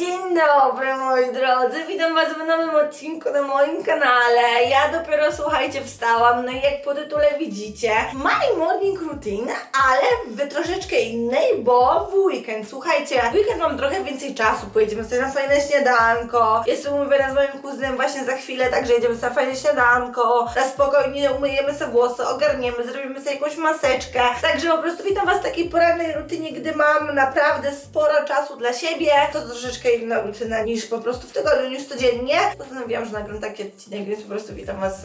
Dzień dobry moi drodzy, witam was w nowym odcinku na moim kanale. Ja dopiero słuchajcie wstałam, no i jak po tytule widzicie, my morning routine, ale w troszeczkę innej, bo w weekend, słuchajcie, w weekend mam trochę więcej czasu, pojedziemy sobie na fajne śniadanko, jestem umówiona z moim kuzynem właśnie za chwilę, także jedziemy sobie na fajne śniadanko, na spokojnie umyjemy sobie włosy, ogarniemy, zrobimy sobie jakąś maseczkę, także po prostu witam was w takiej porannej rutynie, gdy mam naprawdę sporo czasu dla siebie, to troszeczkę inna rutyna niż po prostu w tygodniu, niż codziennie. Postanowiłam, że nagram taki odcinek, więc po prostu witam was w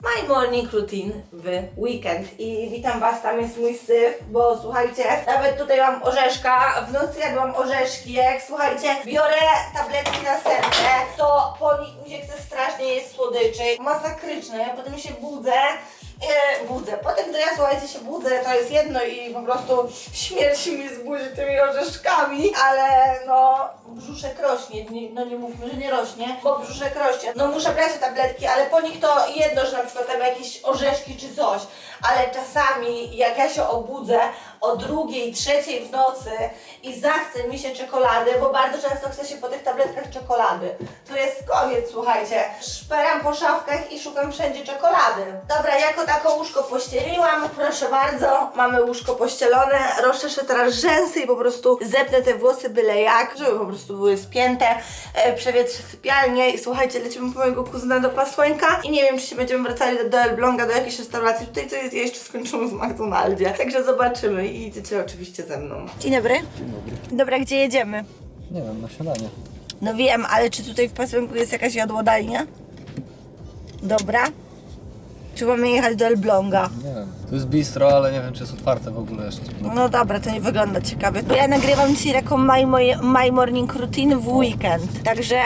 My Morning Routine w weekend. I witam was, tam jest mój syf, bo słuchajcie, nawet tutaj mam orzeszka, w nocy jadłam orzeszki, jak słuchajcie, biorę tabletki na serce, to po nich mi się chce strasznie jest słodyczy, masakryczne, potem się budzę, e, budzę. Potem to ja słuchajcie się budzę, to jest jedno i po prostu śmierć mi z tymi orzeszkami, ale no brzuszek rośnie, nie, no nie mówmy, że nie rośnie, bo brzuszek rośnie. No muszę brać te tabletki, ale po nich to jedno, że na przykład tam jakieś orzeszki czy coś, ale czasami jak ja się obudzę o drugiej, trzeciej w nocy i zachce mi się czekolady, bo bardzo często chce się po tych tabletkach czekolady. To jest koniec, słuchajcie. Szperam po szafkach i szukam wszędzie czekolady. Dobra, jako tako łóżko pościeliłam, proszę bardzo, mamy łóżko pościelone, rozczeszę teraz rzęsy i po prostu zepnę te włosy byle jak, żeby po prostu były spięte, e, przewietrzę sypialnię i słuchajcie, lecimy po mojego kuzyna do Pasłańka i nie wiem, czy się będziemy wracali do, Elbląga, do jakiejś restauracji, tutaj co jest, ja jeszcze skończyłam w McDonaldzie, także zobaczymy i idziecie oczywiście ze mną. Dzień dobry. Dobry. Dobra, gdzie jedziemy? Nie wiem, na śniadanie. No wiem, ale czy tutaj w Pasłęku jest jakaś jadłodajnia? Dobra. Czy mamy jechać do Elbląga? Nie wiem. To jest bistro, ale nie wiem, czy jest otwarte w ogóle jeszcze. No dobra, to nie wygląda ciekawie. Bo ja nagrywam dzisiaj taką my, my, my morning routine w weekend. Także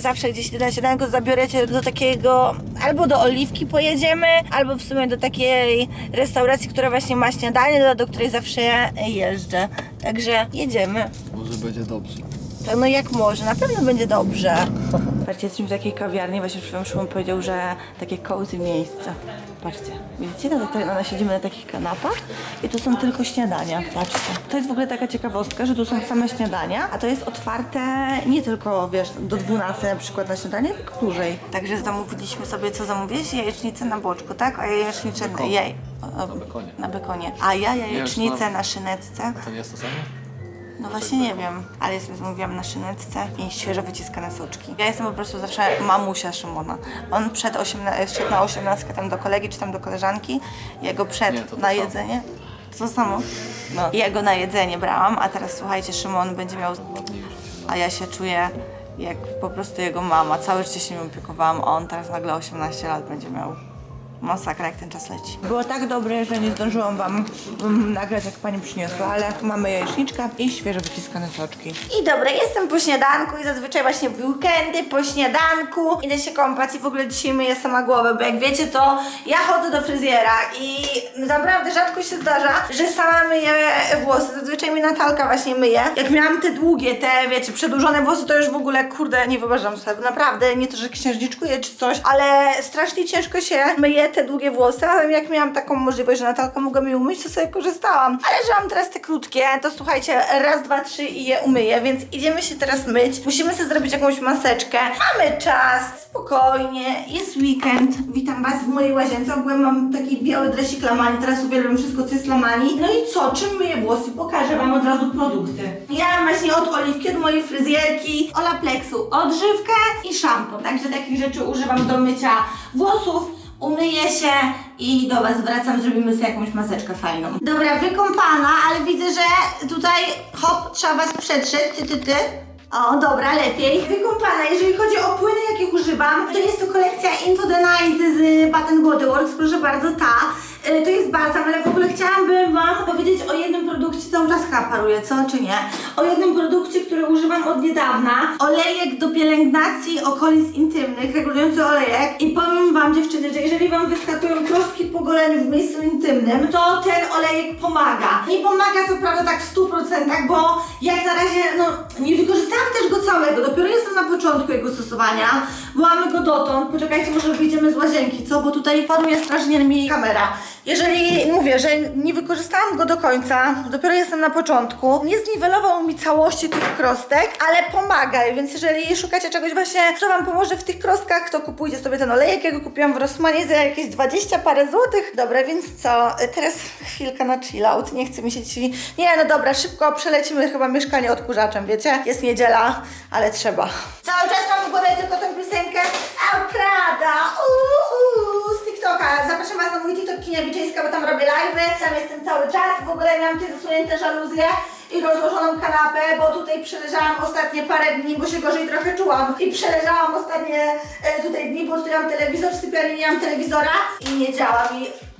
zawsze gdzieś na śniadanko zabiorę cię do takiego, albo do Oliwki pojedziemy, albo w sumie do takiej restauracji, która właśnie ma śniadanie, do, do której zawsze jeżdżę. Także jedziemy. Może będzie dobrze. Tak, no jak może, na pewno będzie dobrze. Patrzcie, jesteśmy w takiej kawiarni, właśnie przed chwilą Szymon powiedział, że takie cozy miejsce. Patrzcie, widzicie, no, to, no, siedzimy na takich kanapach i tu są tylko śniadania, patrzcie. To jest w ogóle taka ciekawostka, że tu są same śniadania, a to jest otwarte nie tylko, wiesz, do 12 na przykład na śniadanie, tylko dłużej. Także zamówiliśmy sobie, co zamówiłeś? Jajecznicę na boczku, tak? A jajecznicę na, jaj, Na bekonie. na bekonie. A ja jajecznicę na szyneczce. To nie jest to samo? No właśnie nie wiem, ale jestem zamówiłam na szyneczce i świeżo wyciskane soczki. Ja jestem po prostu zawsze mamusia Szymona. On przed 18, szedł na 18 tam do kolegi czy tam do koleżanki, ja go przed Nie, to to na samo. jedzenie. To to samo? No. Ja go na jedzenie brałam, a teraz słuchajcie, Szymon będzie miał... A ja się czuję jak po prostu jego mama. Całe życie się nim opiekowałam, a on teraz nagle 18 lat będzie miał. Masakra, jak ten czas leci. Było tak dobre, że nie zdążyłam wam mm, nagrać, jak pani przyniosła, ale mamy jajeczniczka i świeżo wyciskane soczki. I dobra, jestem po śniadanku i zazwyczaj właśnie w weekendy po śniadanku idę się kąpać i w ogóle dzisiaj myję sama głowę, bo jak wiecie, to ja chodzę do fryzjera i naprawdę rzadko się zdarza, że sama myję włosy. Zazwyczaj mi Natalka właśnie myje. Jak miałam te długie, te wiecie, przedłużone włosy, to już w ogóle, kurde, nie wyobrażam sobie. Naprawdę, nie to, że księżniczkuję czy coś, ale strasznie ciężko się myje te długie włosy, ale jak miałam taką możliwość, że Natalka mogła mi umyć, to sobie korzystałam. Ale że mam teraz te krótkie, to słuchajcie, raz, dwa, trzy i je umyję, więc idziemy się teraz myć. Musimy sobie zrobić jakąś maseczkę. Mamy czas, spokojnie, jest weekend. Witam Was w mojej łazience. Ogółem mam taki biały dresik Lamani, teraz uwielbiam wszystko, co jest Lamani. No i co, czym myję włosy? Pokażę Wam od razu produkty. Ja właśnie od Oliwki, od mojej fryzjerki, Olaplexu, odżywkę i szampon. Także takich rzeczy używam do mycia włosów. Umyję się i do Was wracam, zrobimy sobie jakąś maseczkę fajną. Dobra, wykąpana, ale widzę, że tutaj hop, trzeba Was przetrzeć, ty, ty, ty. O, dobra, lepiej. Wykąpana, jeżeli chodzi o płyny, jakie używam, to jest to kolekcja Into the Night z Bath and Body Works, proszę bardzo, ta. Y, To jest balsam, ale w ogóle chciałabym Wam powiedzieć o jednym produkcie, cały czas chyba paruje, co czy nie? O jednym produkcie, który używam od niedawna. Olejek do pielęgnacji okolic intymnych, regulujący olejek. I powiem Wam dziewczyny, że jeżeli Wam wyskakują troski po goleniu w miejscu intymnym, to ten olejek pomaga. Nie pomaga co prawda tak w 100%, bo jak na razie, no nie wykorzystałam też go całego, dopiero jestem na początku jego stosowania, mamy go dotąd. Poczekajcie, może wyjdziemy z łazienki, co? Bo tutaj panuje strasznie mi kamera. Jeżeli mówię, że nie wykorzystałam go do końca, dopiero jestem na początku, nie zniwelował mi całości tych krostek, ale pomaga, więc jeżeli szukacie czegoś właśnie, co wam pomoże w tych krostkach, to kupujcie sobie ten olejek, ja go kupiłam w Rossmanie za jakieś 20 parę złotych. Dobra, więc co? Teraz chwilka na chill out, nie chcę mi się ci... Nie, no dobra, szybko przelecimy chyba mieszkanie odkurzaczem, wiecie? Jest niedziela, ale trzeba. Cały czas mam w głowie tylko tę piosenkę Prada, uuu. Zapraszam Was na mój TikTok Kinia Wiczyńska, bo tam robię live'y, tam jestem cały czas. W ogóle miałam tutaj zasunięte żaluzje i rozłożoną kanapę, bo tutaj przeleżałam ostatnie parę dni, bo się gorzej trochę czułam. I przeleżałam ostatnie e, tutaj dni, bo tutaj mam telewizor, w sypialni nie mam telewizora i nie działa mi.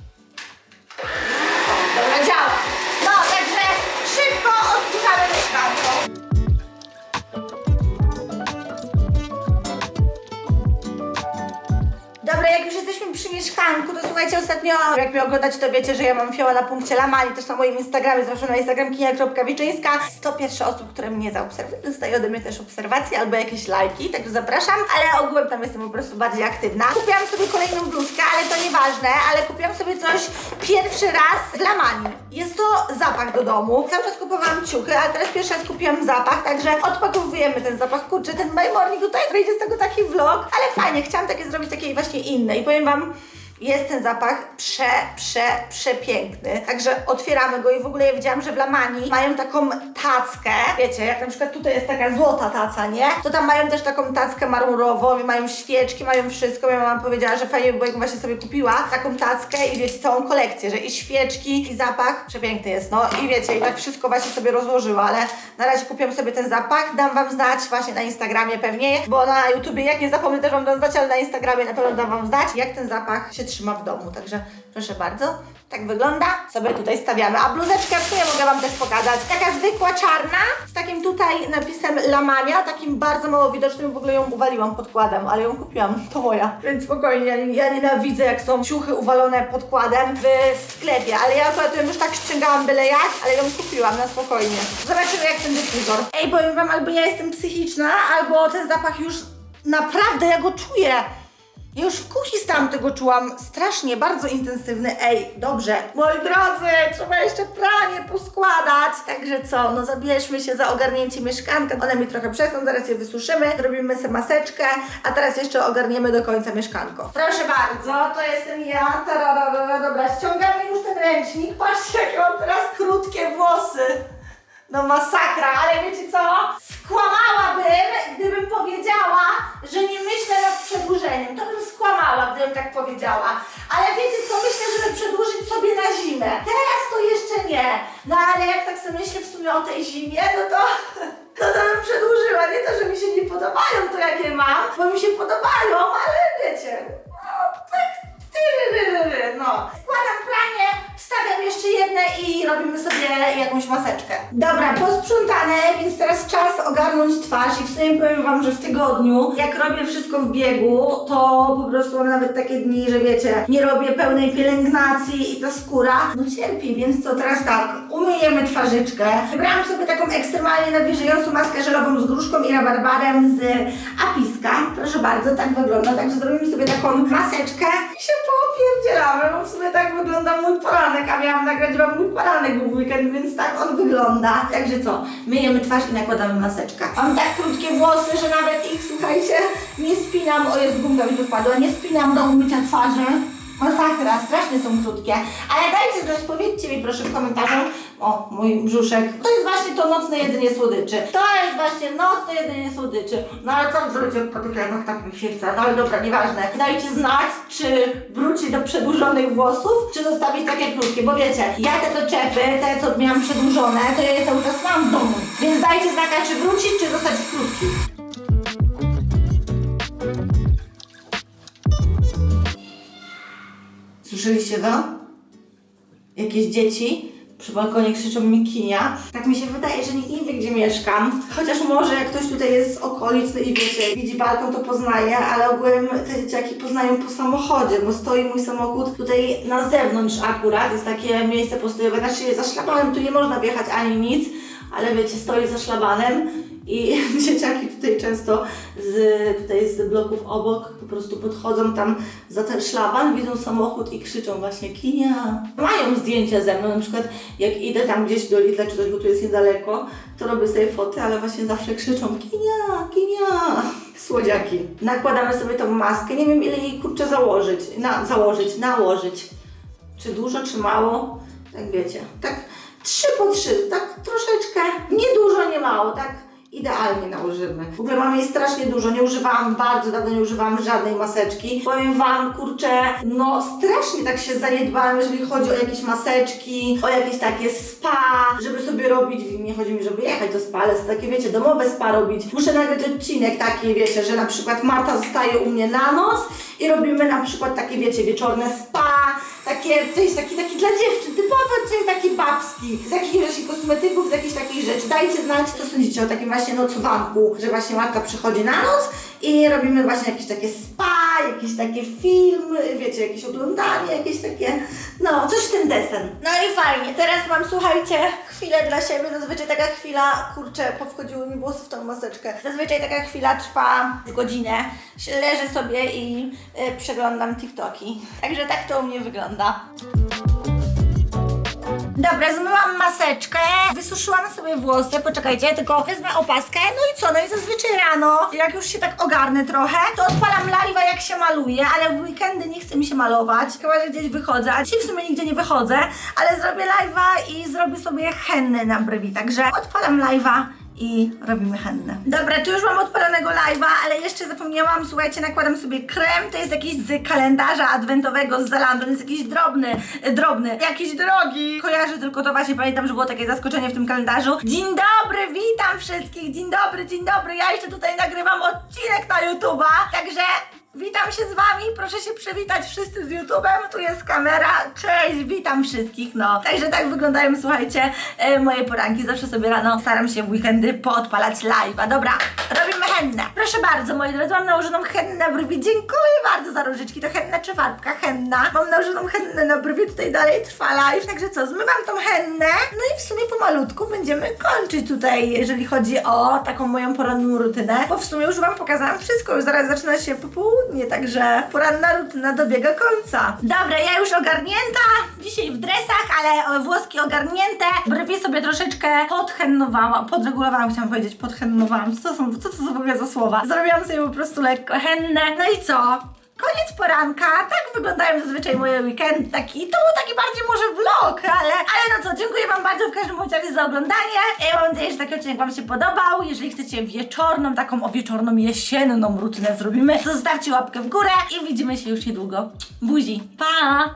Słuchajcie, ostatnio, jak mnie oglądacie, to wiecie, że ja mam fioła na punkcie Lamali, też na moim Instagramie, zawsze na Instagram kinia.wiczyńska. 101 osób, które mnie zaobserwują, dostaje ode mnie też obserwacje albo jakieś lajki, także zapraszam, ale ogółem tam jestem po prostu bardziej aktywna. Kupiłam sobie kolejną bluzkę, ale to nieważne, ale kupiłam sobie coś pierwszy raz w Lamani. Jest to zapach do domu. Cały czas kupowałam ciuchy, ale teraz pierwszy raz kupiłam zapach, także odpakowujemy ten zapach. Kurczę, ten My Morning tutaj wyjdzie z tego taki vlog, ale fajnie, chciałam takie zrobić takie właśnie inne i powiem Wam, jest ten zapach prze, prze, przepiękny. Także otwieramy go i w ogóle ja widziałam, że w Lamani mają taką tackę. Wiecie, jak na przykład tutaj jest taka złota taca, nie? To tam mają też taką tackę marmurową, mają świeczki, mają wszystko. Moja mama powiedziała, że fajnie by było, jak właśnie sobie kupiła taką tackę i wiecie, całą kolekcję, że i świeczki, i zapach. Przepiękny jest, no. I wiecie, i tak wszystko właśnie sobie rozłożyła, ale na razie kupiłam sobie ten zapach. Dam Wam znać właśnie na Instagramie pewnie, bo na YouTubie, jak nie zapomnę, też Wam dam znać, ale na Instagramie na pewno dam Wam znać, jak ten zapach się trzyma w domu. Także proszę bardzo, tak wygląda. Sobie tutaj stawiamy. A bluzeczkę w sumie mogę Wam też pokazać. Taka zwykła czarna, z takim tutaj napisem Lamania, takim bardzo mało widocznym. W ogóle ją uwaliłam podkładem, ale ją kupiłam. To moja. Więc spokojnie, ja, ja nienawidzę, jak są ciuchy uwalone podkładem w sklepie. Ale ja akurat ją już tak ściągałam byle jak, ale ją kupiłam na spokojnie. Zobaczymy, jak ten dyfuzor. Ej, powiem Wam, albo ja jestem psychiczna, albo ten zapach już naprawdę, ja go czuję. Już w kuchni stałam tego czułam strasznie, bardzo intensywny. Ej, dobrze. Moi drodzy, trzeba jeszcze pranie poskładać. Także co, no zabierzmy się za ogarnięcie mieszkanka. One mi trochę przesną, zaraz je wysuszymy, zrobimy sobie maseczkę, a teraz jeszcze ogarniemy do końca mieszkanko. Proszę bardzo, to jestem ja. Tararara, dobra, ściągamy już ten ręcznik. Patrzcie, jakie mam teraz krótkie włosy. No masakra, ale wiecie co? Skłamałabym, gdybym powiedziała, że nie myślę nad przedłużeniem. To bym skłamała, gdybym tak powiedziała. Ale wiecie co? Myślę, żeby przedłużyć sobie na zimę. Teraz to jeszcze nie. No ale jak tak sobie myślę w sumie o tej zimie, no to, no to bym przedłużyła. Nie to, że mi się nie podobają to, jakie mam, bo mi się podobają, ale i robimy sobie jakąś maseczkę. Dobra, posprzątane, więc teraz czas ogarnąć twarz i w sumie powiem Wam, że w tygodniu, jak robię wszystko w biegu, to po prostu mam nawet takie dni, że wiecie, nie robię pełnej pielęgnacji i ta skóra, no cierpi, więc co teraz tak, umyjemy twarzyczkę. Wybrałam sobie taką ekstremalnie nawilżającą maskę żelową z gruszką i rabarbarem z Apiska. Proszę bardzo, tak wygląda, także zrobimy sobie taką maseczkę i się popierdzielamy, bo w sumie tak wygląda mój poranek, a miałam nagrać Wam mój poranek w weekend, więc tak on wygląda. Także co, myjemy twarz i nakładamy maseczkę. Mam tak krótkie włosy, że nawet ich, słuchajcie, nie spinam, o jest gumka mi tu nie spinam do umycia twarzy. Masakra, strasznie są krótkie. Ale dajcie znać, powiedzcie mi proszę w komentarzu, o mój brzuszek, to jest właśnie to nocne jedzenie słodyczy. To jest właśnie nocne jedzenie słodyczy. No ale co zrobić jak po tych jajach tak mi się chce, no ale dobra, nieważne. Dajcie znać, czy wrócić do przedłużonych włosów, czy zostawić takie krótkie, bo wiecie, ja te doczepy, te co miałam przedłużone, to ja je cały czas mam w domu. Więc dajcie znaka, czy wrócić, czy zostać w krótkich. Słyszeliście to? Jakieś dzieci przy balkonie krzyczą mi kinia. Tak mi się wydaje, że nie wie, gdzie mieszkam. Chociaż może jak ktoś tutaj jest z okolic i wiecie, widzi balkon, to poznaje, ale ogółem te dzieciaki poznają po samochodzie, bo stoi mój samochód tutaj na zewnątrz akurat. Jest takie miejsce postojowe, znaczy za szlabanem tu nie można wjechać ani nic, ale wiecie, stoi za szlabanem I dzieciaki tutaj często z, tutaj z bloków obok po prostu podchodzą tam za ten szlaban, widzą samochód i krzyczą właśnie kinia. Mają zdjęcia ze mną, na przykład jak idę tam gdzieś do Lidla czy coś, bo tu jest niedaleko, to robię sobie foty, ale właśnie zawsze krzyczą kinia, kinia. Słodziaki. Nakładamy sobie tą maskę, nie wiem ile jej kurczę założyć, na, założyć, nałożyć. Czy dużo, czy mało? Tak wiecie, tak trzy po trzy, tak troszeczkę, nie dużo, nie mało, tak idealnie nałożymy. W ogóle mam jej strasznie dużo, nie używałam, bardzo dawno nie używałam żadnej maseczki. Powiem Wam, kurczę, no strasznie tak się zaniedbałam, jeżeli chodzi o jakieś maseczki, o jakieś takie spa, żeby sobie robić, nie chodzi mi, żeby jechać do spa, ale takie wiecie, domowe spa robić. Muszę nagrać odcinek taki, wiecie, że na przykład Marta zostaje u mnie na noc i robimy na przykład takie, wiecie, wieczorne spa, takie, to jest taki, taki dla dziewczyn, typowy odcinek taki babski, z jakichś właśnie kosmetyków, z jakichś takich rzeczy. Dajcie znać, co sądzicie o takim właśnie nocowanku, że właśnie Marta przychodzi na noc i robimy właśnie jakieś takie spa, jakieś takie filmy, wiecie, jakieś oglądanie, jakieś takie, no, coś w ten desen. No i fajnie, teraz mam, słuchajcie, chwilę dla siebie, zazwyczaj taka chwila, kurczę, powchodziły mi włosy w tą maseczkę, zazwyczaj taka chwila trwa z godzinę, leżę sobie i y, przeglądam TikToki, także tak to u mnie wygląda. Dobra, zmyłam maseczkę, wysuszyłam sobie włosy, poczekajcie, tylko wezmę opaskę, no i co, no i zazwyczaj rano, jak już się tak ogarnę trochę, to odpalam live'a jak się maluje, ale w weekendy nie chce mi się malować, chyba, że gdzieś wychodzę, a dzisiaj w sumie nigdzie nie wychodzę, ale zrobię live'a i zrobię sobie hennę na brwi, także odpalam live'a i robimy hennę. Dobra, tu już mam odpalonego live'a, ale jeszcze zapomniałam, słuchajcie, nakładam sobie krem, to jest jakiś z kalendarza adwentowego z Zalando, jest jakiś drobny, drobny, jakiś drogi. Kojarzę tylko to właśnie, pamiętam, że było takie zaskoczenie w tym kalendarzu. Dzień dobry, witam wszystkich, dzień dobry, dzień dobry, ja jeszcze tutaj nagrywam odcinek na YouTube'a, także Witam się z Wami, proszę się przywitać wszyscy z YouTube'em, tu jest kamera, cześć, witam wszystkich, no. Także tak wyglądają, słuchajcie, e, moje poranki, zawsze sobie rano staram się w weekendy poodpalać live'a. Dobra, robimy hennę. Proszę bardzo, moi drodzy, mam nałożoną hennę na brwi, dziękuję bardzo za różyczki, to henna czy farbka? Henna. Mam nałożoną hennę na brwi, tutaj dalej trwa live, także co, zmywam tą hennę, no i w sumie pomalutku będziemy kończyć tutaj, jeżeli chodzi o taką moją poranną rutynę, bo w sumie już Wam pokazałam wszystko, już zaraz zaczyna się popołudnie, także poranna rutyna dobiega końca. Dobra, ja już ogarnięta, dzisiaj w dresach, ale włoski ogarnięte, brwi sobie troszeczkę podhennowałam, podregulowałam, chciałam powiedzieć, podhennowałam, co to są, co to są w ogóle za słowa? Zrobiłam sobie po prostu lekko hennę, no i co? Koniec poranka, tak wyglądają zazwyczaj moje weekendy, taki, to był taki bardziej może vlog, ale, ale no co, dziękuję Wam bardzo w każdym razie za oglądanie. Ja mam nadzieję, że taki odcinek Wam się podobał. Jeżeli chcecie wieczorną, taką o wieczorną, jesienną rutynę zrobimy, to zostawcie łapkę w górę i widzimy się już niedługo. Buzi, pa!